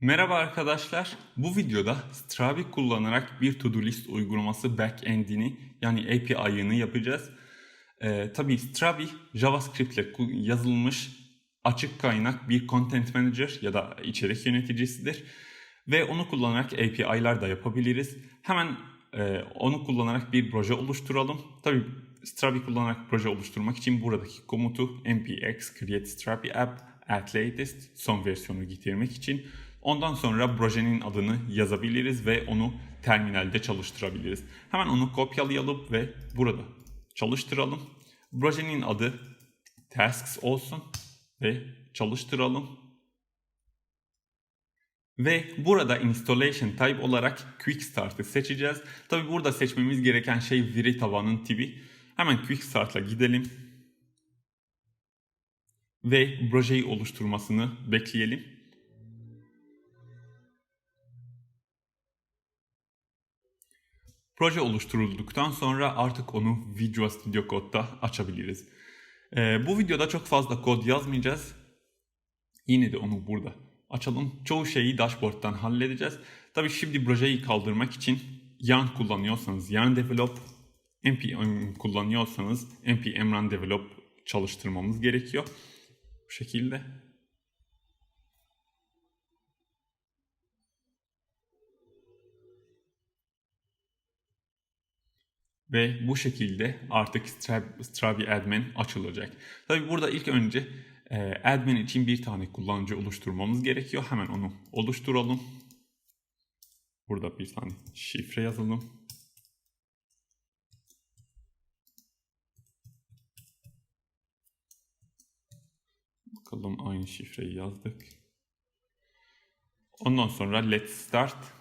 Merhaba arkadaşlar. Bu videoda Stravi kullanarak bir to-do list uygulaması backend'ini yani API'ını yapacağız. Ee, tabii Stravi JavaScript ile yazılmış açık kaynak bir content manager ya da içerik yöneticisidir. Ve onu kullanarak API'lar da yapabiliriz. Hemen e, onu kullanarak bir proje oluşturalım. Tabii Stravi kullanarak proje oluşturmak için buradaki komutu npx create Stravi app at latest son versiyonu getirmek için ondan sonra projenin adını yazabiliriz ve onu terminalde çalıştırabiliriz. Hemen onu kopyalayalım ve burada çalıştıralım. Projenin adı tasks olsun ve çalıştıralım. Ve burada installation type olarak quick start'ı seçeceğiz. Tabi burada seçmemiz gereken şey veri tabanın tipi. Hemen quick start'la gidelim. Ve projeyi oluşturmasını bekleyelim. Proje oluşturulduktan sonra artık onu Visual Studio Code'da açabiliriz. Ee, bu videoda çok fazla kod yazmayacağız. Yine de onu burada açalım. Çoğu şeyi dashboard'tan halledeceğiz. Tabii şimdi projeyi kaldırmak için yarn kullanıyorsanız yarn develop, npm kullanıyorsanız npm run develop çalıştırmamız gerekiyor. Bu şekilde. Ve bu şekilde artık Stra- Stravi Admin açılacak. Tabi burada ilk önce e, admin için bir tane kullanıcı oluşturmamız gerekiyor. Hemen onu oluşturalım. Burada bir tane şifre yazalım. Bakalım aynı şifreyi yazdık. Ondan sonra let's start.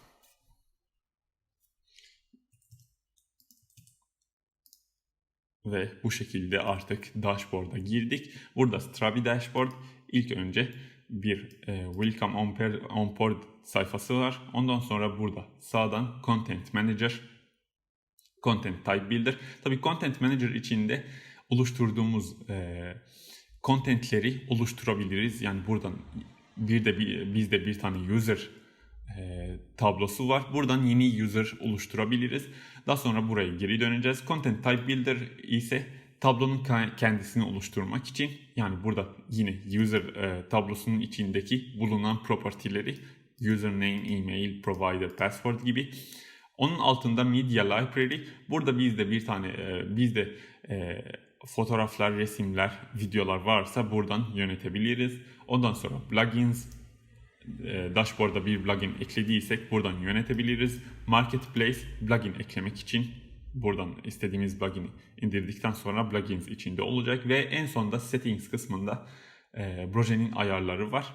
Ve bu şekilde artık dashboard'a girdik. Burada Stravi Dashboard ilk önce bir e, Welcome on, per, on Board sayfası var. Ondan sonra burada sağdan Content Manager, Content Type Builder. Tabii Content Manager içinde oluşturduğumuz e, contentleri oluşturabiliriz. Yani buradan bir de bir, bizde bir tane user e, tablosu var. Buradan yeni user oluşturabiliriz. Daha sonra buraya geri döneceğiz. Content Type Builder ise tablonun kendisini oluşturmak için yani burada yine user e, tablosunun içindeki bulunan property'leri username, email, provider, password gibi. Onun altında media library. Burada bizde bir tane e, bizde e, fotoğraflar, resimler, videolar varsa buradan yönetebiliriz. Ondan sonra plugins, dashboard'a bir plugin eklediysek buradan yönetebiliriz. Marketplace plugin eklemek için buradan istediğimiz plugin'i indirdikten sonra plugins içinde olacak ve en sonda settings kısmında e, projenin ayarları var.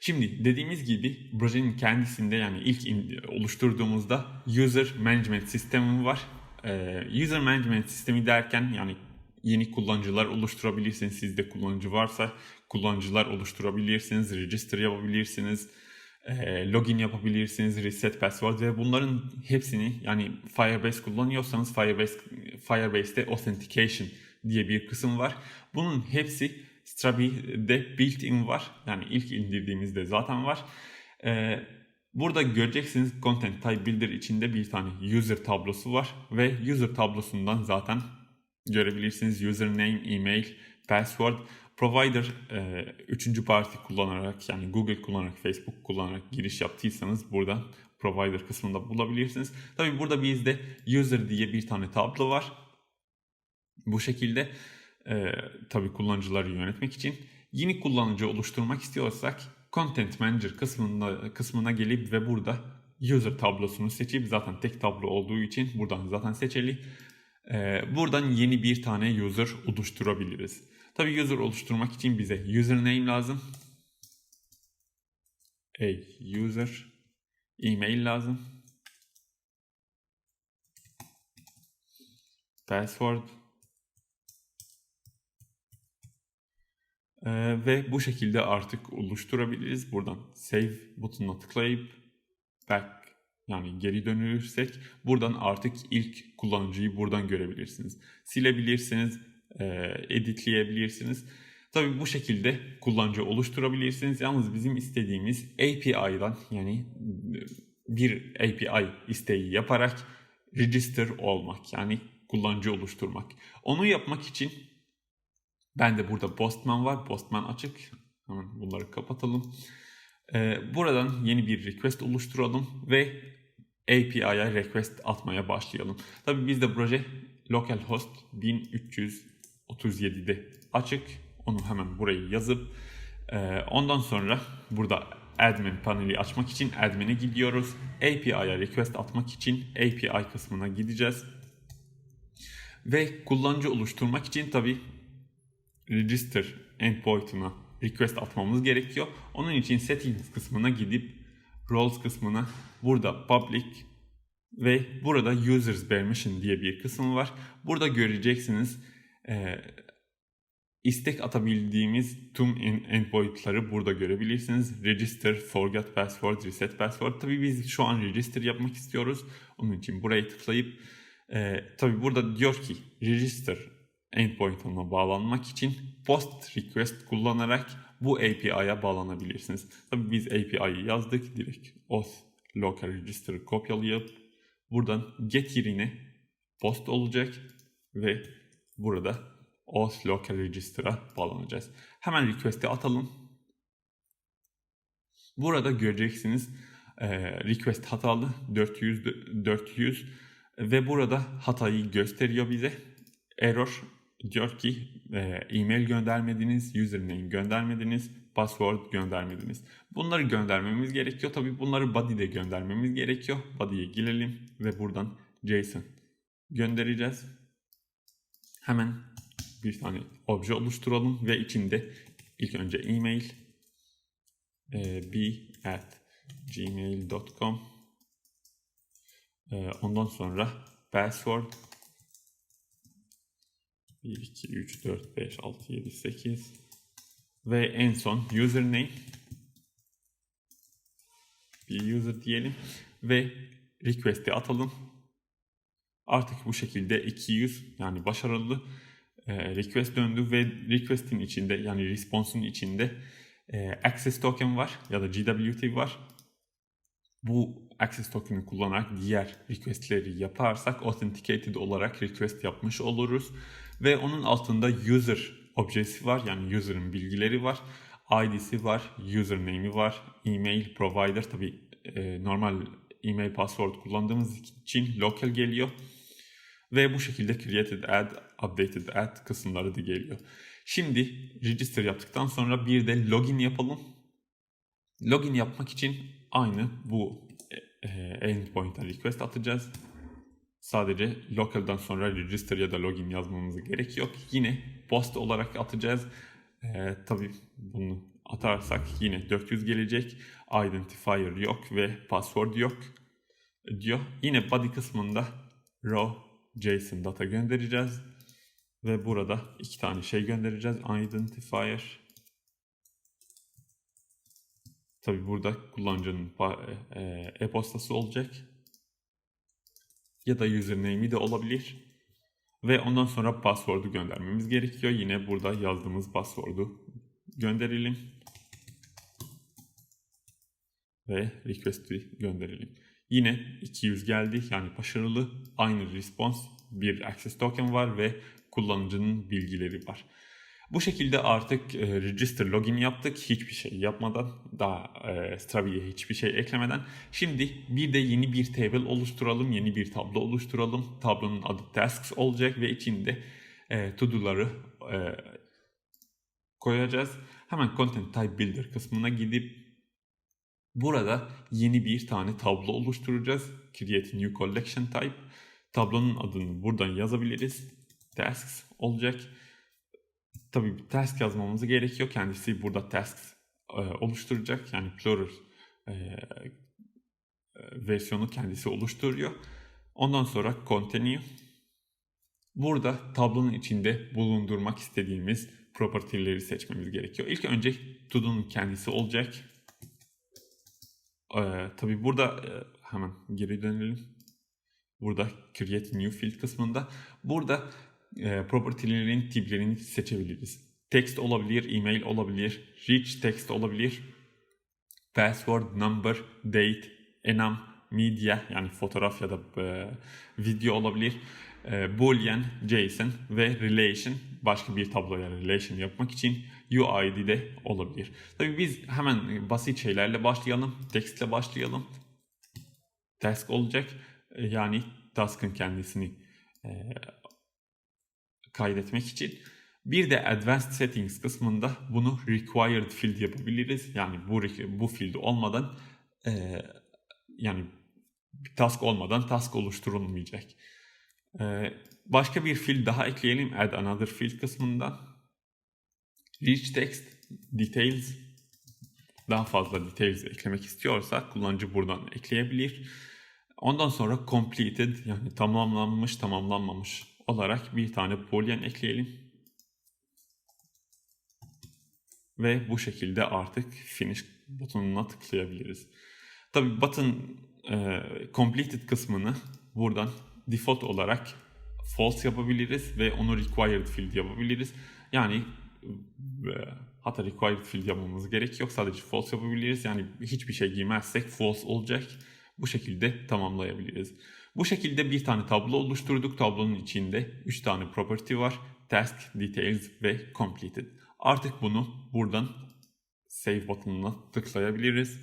Şimdi dediğimiz gibi projenin kendisinde yani ilk oluşturduğumuzda user management sistemi var. E, user management sistemi derken yani yeni kullanıcılar oluşturabilirsiniz. Sizde kullanıcı varsa kullanıcılar oluşturabilirsiniz, register yapabilirsiniz, login yapabilirsiniz, reset password ve bunların hepsini yani Firebase kullanıyorsanız Firebase Firebase'te authentication diye bir kısım var. Bunun hepsi Stravi'de built-in var. Yani ilk indirdiğimizde zaten var. Burada göreceksiniz Content Type Builder içinde bir tane user tablosu var ve user tablosundan zaten görebilirsiniz username, email, password, provider e, üçüncü parti kullanarak yani Google kullanarak, Facebook kullanarak giriş yaptıysanız buradan provider kısmında bulabilirsiniz. Tabi burada bizde user diye bir tane tablo var. Bu şekilde e, tabi kullanıcıları yönetmek için yeni kullanıcı oluşturmak istiyorsak Content Manager kısmına, kısmına gelip ve burada user tablosunu seçip zaten tek tablo olduğu için buradan zaten seçeli. Ee, buradan yeni bir tane user oluşturabiliriz. Tabi user oluşturmak için bize username lazım. A user email lazım. Password Ee, ve bu şekilde artık oluşturabiliriz. Buradan save butonuna tıklayıp back yani geri dönürsek buradan artık ilk kullanıcıyı buradan görebilirsiniz. Silebilirsiniz, e, editleyebilirsiniz. Tabii bu şekilde kullanıcı oluşturabilirsiniz. Yalnız bizim istediğimiz API'dan yani bir API isteği yaparak register olmak yani kullanıcı oluşturmak. Onu yapmak için ben de burada Postman var. Postman açık. Hemen bunları kapatalım. Ee, buradan yeni bir request oluşturalım ve API'ye request atmaya başlayalım. Tabi bizde proje localhost 1337'de açık. Onu hemen burayı yazıp e, ondan sonra burada admin paneli açmak için admin'e gidiyoruz. API'ye request atmak için API kısmına gideceğiz. Ve kullanıcı oluşturmak için tabi register endpoint'una request atmamız gerekiyor. Onun için settings kısmına gidip roles kısmına burada public ve burada users permission diye bir kısım var. Burada göreceksiniz e, istek atabildiğimiz tüm endpoint'ları burada görebilirsiniz. Register, forget password, reset password. Tabii biz şu an register yapmak istiyoruz. Onun için buraya tıklayıp e, tabii burada diyor ki register endpoint'ına bağlanmak için post request kullanarak bu API'ye bağlanabilirsiniz. Tabii biz API'yi yazdık direkt auth local register'ı kopyalayıp buradan get yerine post olacak ve burada auth local register'a bağlanacağız. Hemen request'i atalım. Burada göreceksiniz request hatalı 400 400 ve burada hatayı gösteriyor bize. Error diyor ki e-mail göndermediniz, username göndermediniz, password göndermediniz. Bunları göndermemiz gerekiyor. Tabi bunları body'de göndermemiz gerekiyor. Body'ye girelim ve buradan JSON göndereceğiz. Hemen bir tane obje oluşturalım ve içinde ilk önce e-mail e, b at gmail.com e, ondan sonra password 1, 2, 3, 4, 5, 6, 7, 8 ve en son username bir user diyelim ve request'i atalım. Artık bu şekilde 200 yani başarılı e, request döndü ve request'in içinde yani response'un içinde e, access token var ya da GWT var. Bu access token'i kullanarak diğer request'leri yaparsak authenticated olarak request yapmış oluruz. Ve onun altında user objesi var yani user'ın bilgileri var. ID'si var, username'i var, email provider tabi e, normal email password kullandığımız için local geliyor. Ve bu şekilde created ad, updated ad kısımları da geliyor. Şimdi register yaptıktan sonra bir de login yapalım. Login yapmak için aynı bu e, endpoint'a request atacağız. Sadece local'dan sonra register ya da login yazmamıza gerek yok. Yine post olarak atacağız. Ee, tabii bunu atarsak yine 400 gelecek. Identifier yok ve password yok diyor. Yine body kısmında raw JSON data göndereceğiz. Ve burada iki tane şey göndereceğiz. Identifier. Tabi burada kullanıcının e, e-postası olacak ya da username'i de olabilir. Ve ondan sonra password'u göndermemiz gerekiyor. Yine burada yazdığımız password'u gönderelim. Ve request'i gönderelim. Yine 200 geldi yani başarılı. Aynı response bir access token var ve kullanıcının bilgileri var. Bu şekilde artık e, register login yaptık. Hiçbir şey yapmadan, daha e, Stravi'ye hiçbir şey eklemeden. Şimdi bir de yeni bir table oluşturalım, yeni bir tablo oluşturalım. Tablonun adı tasks olacak ve içinde e, to-do'ları e, koyacağız. Hemen content type builder kısmına gidip burada yeni bir tane tablo oluşturacağız. Create new collection type. Tablonun adını buradan yazabiliriz. Tasks olacak tabii bir task yazmamız gerekiyor. Kendisi burada tasks e, oluşturacak. Yani plural e, e, versiyonu kendisi oluşturuyor. Ondan sonra continue. Burada tablonun içinde bulundurmak istediğimiz property'leri seçmemiz gerekiyor. İlk önce to'nun kendisi olacak. Ee, tabii burada e, hemen geri dönelim. Burada create new field kısmında burada e, property'lerin tiplerini seçebiliriz. text olabilir, email olabilir, rich text olabilir, password, number, date, enum, media yani fotoğraf ya da e, video olabilir. E, Boolean, JSON ve relation başka bir tabloya relation yapmak için UID de olabilir. Tabii biz hemen basit şeylerle başlayalım. Textle başlayalım. Task olacak. E, yani task'ın kendisini e, kaydetmek için. Bir de Advanced Settings kısmında bunu Required Field yapabiliriz. Yani bu, bu field olmadan e, yani bir task olmadan task oluşturulmayacak. Ee, başka bir field daha ekleyelim add another field kısmından. Rich text, details daha fazla details eklemek istiyorsa kullanıcı buradan ekleyebilir. Ondan sonra completed yani tamamlanmış tamamlanmamış olarak bir tane boolean ekleyelim. Ve bu şekilde artık finish butonuna tıklayabiliriz. Tabi button e, completed kısmını buradan default olarak false yapabiliriz ve onu required field yapabiliriz. Yani e, hatta required field yapmamız gerek yok. Sadece false yapabiliriz. Yani hiçbir şey giymezsek false olacak. Bu şekilde tamamlayabiliriz. Bu şekilde bir tane tablo oluşturduk. Tablonun içinde 3 tane property var. Task, Details ve Completed. Artık bunu buradan Save butonuna tıklayabiliriz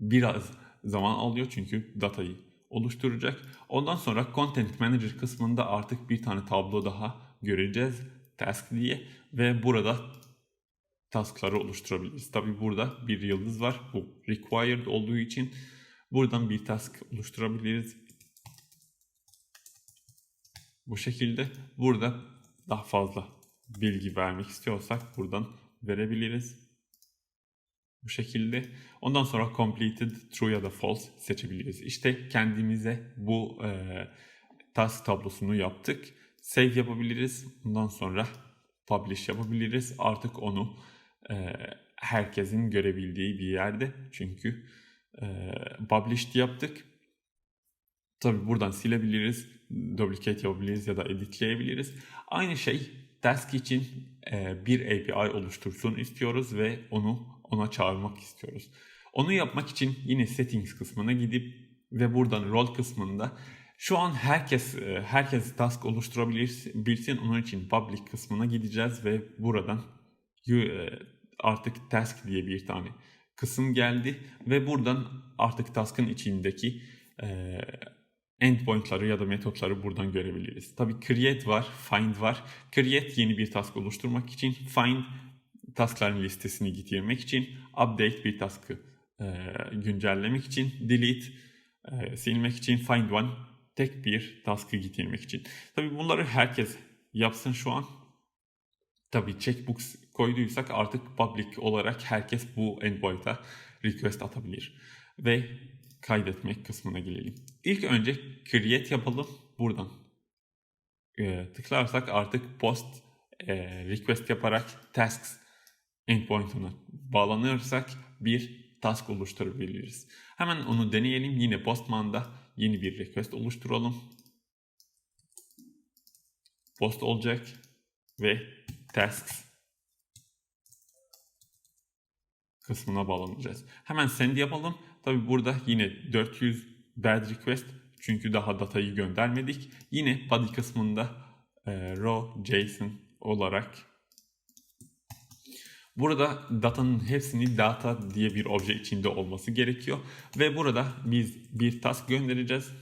biraz zaman alıyor çünkü datayı oluşturacak. Ondan sonra Content Manager kısmında artık bir tane tablo daha göreceğiz. Task diye ve burada taskları oluşturabiliriz. Tabi burada bir yıldız var. Bu required olduğu için buradan bir task oluşturabiliriz. Bu şekilde burada daha fazla bilgi vermek istiyorsak buradan verebiliriz. Bu şekilde. Ondan sonra completed, true ya da false seçebiliriz. İşte kendimize bu e, task tablosunu yaptık. Save yapabiliriz. Bundan sonra publish yapabiliriz. Artık onu e, herkesin görebildiği bir yerde. Çünkü e, published yaptık. Tabi buradan silebiliriz, duplicate yapabiliriz ya da editleyebiliriz. Aynı şey task için e, bir API oluştursun istiyoruz ve onu ona çağırmak istiyoruz. Onu yapmak için yine settings kısmına gidip ve buradan rol kısmında şu an herkes e, herkes task oluşturabilirsin. Onun için public kısmına gideceğiz ve buradan e, artık task diye bir tane kısım geldi ve buradan artık task'ın içindeki e, endpoint'ları ya da metotları buradan görebiliriz. Tabii create var, find var. Create yeni bir task oluşturmak için, find taskların listesini getirmek için, update bir task'ı e, güncellemek için, delete e, silmek için, find one tek bir task'ı getirmek için. Tabi bunları herkes yapsın şu an. Tabi checkbox koyduysak artık public olarak herkes bu endpoint'a request atabilir. Ve kaydetmek kısmına gelelim. İlk önce create yapalım buradan. E, tıklarsak artık post e, request yaparak tasks endpoint'una bağlanırsak bir task oluşturabiliriz. Hemen onu deneyelim. Yine Postman'da yeni bir request oluşturalım. Post olacak ve tasks kısmına bağlanacağız. Hemen send yapalım. Tabi burada yine 400 bad request çünkü daha datayı göndermedik. Yine body kısmında e, row JSON olarak Burada datanın hepsini data diye bir obje içinde olması gerekiyor. Ve burada biz bir task göndereceğiz.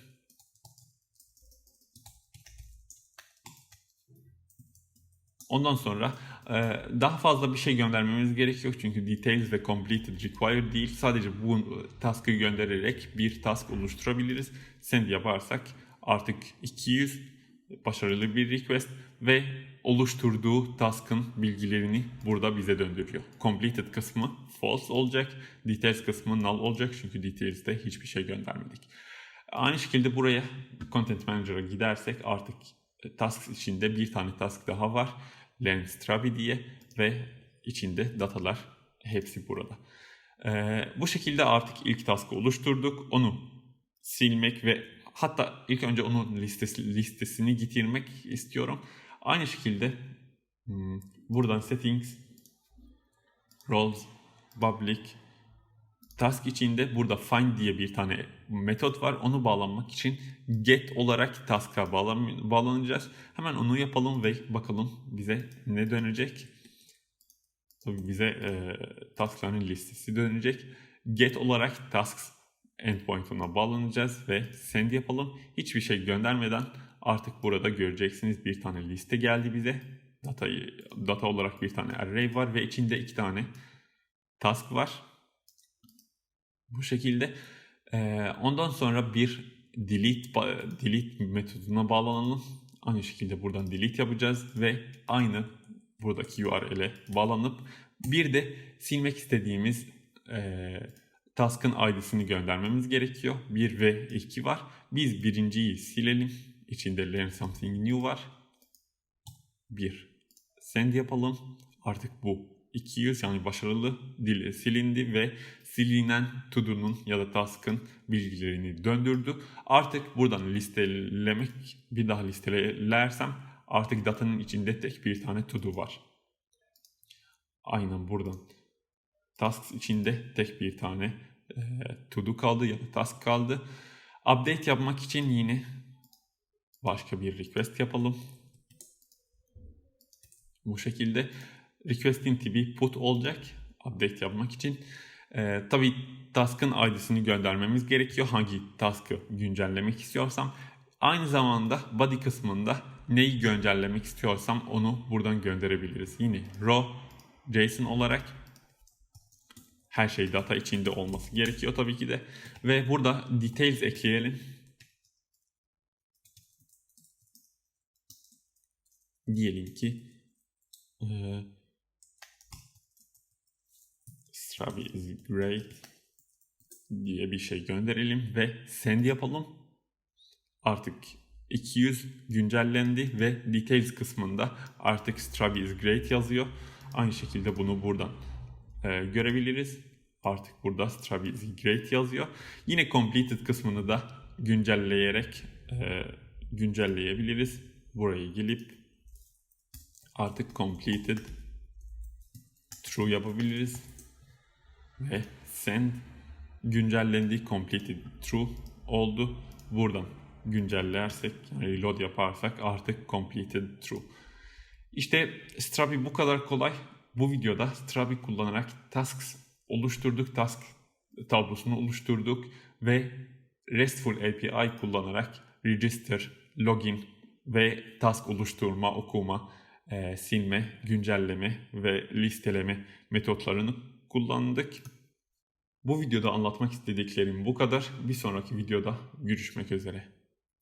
Ondan sonra daha fazla bir şey göndermemiz gerekiyor çünkü details ve completed required değil. Sadece bu task'ı göndererek bir task oluşturabiliriz. Send yaparsak artık 200 başarılı bir request ve oluşturduğu task'ın bilgilerini burada bize döndürüyor. Completed kısmı false olacak, details kısmı null olacak çünkü details'te hiçbir şey göndermedik. Aynı şekilde buraya Content Manager'a gidersek artık task içinde bir tane task daha var. Lens Trabi diye ve içinde datalar hepsi burada. Ee, bu şekilde artık ilk task'ı oluşturduk. Onu silmek ve Hatta ilk önce onun listesi, listesini getirmek istiyorum. Aynı şekilde hmm, buradan settings, roles, public, task içinde burada find diye bir tane metot var. Onu bağlanmak için get olarak task'a bağlan bağlanacağız. Hemen onu yapalım ve bakalım bize ne dönecek. Tabii bize e, task'ların listesi dönecek. Get olarak tasks endpoint'una bağlanacağız ve send yapalım. Hiçbir şey göndermeden artık burada göreceksiniz bir tane liste geldi bize. Datayı, data olarak bir tane array var ve içinde iki tane task var. Bu şekilde. Ee, ondan sonra bir delete delete metoduna bağlanalım. Aynı şekilde buradan delete yapacağız ve aynı buradaki URL'e bağlanıp bir de silmek istediğimiz e, task'ın ID'sini göndermemiz gerekiyor. 1 ve 2 var. Biz birinciyi silelim. İçinde learn something new var. 1. Send yapalım. Artık bu 200 yani başarılı dil silindi ve silinen to'do'nun ya da task'ın bilgilerini döndürdü. Artık buradan listelemek bir daha listelersem artık datanın içinde tek bir tane to-do var. Aynen buradan. Tasks içinde tek bir tane e, to-do kaldı ya da task kaldı. Update yapmak için yine başka bir request yapalım. Bu şekilde request'in tipi put olacak update yapmak için. Ee, tabii task'ın ID'sini göndermemiz gerekiyor. Hangi task'ı güncellemek istiyorsam. Aynı zamanda body kısmında neyi güncellemek istiyorsam onu buradan gönderebiliriz. Yine row JSON olarak her şey data içinde olması gerekiyor tabii ki de. Ve burada details ekleyelim. Diyelim ki e, Strawberry is great diye bir şey gönderelim ve send yapalım. Artık 200 güncellendi ve details kısmında artık Strawberry is great yazıyor. Aynı şekilde bunu buradan e, görebiliriz. Artık burada Strawberry is great yazıyor. Yine completed kısmını da güncelleyerek e, güncelleyebiliriz. Buraya gelip artık completed true yapabiliriz ve send güncellendi completed true oldu. Buradan güncellersek reload yaparsak artık completed true. İşte Strapi bu kadar kolay. Bu videoda Strapi kullanarak tasks oluşturduk. Task tablosunu oluşturduk ve RESTful API kullanarak register, login ve task oluşturma, okuma, e, silme, güncelleme ve listeleme metotlarını kullandık. Bu videoda anlatmak istediklerim bu kadar. Bir sonraki videoda görüşmek üzere.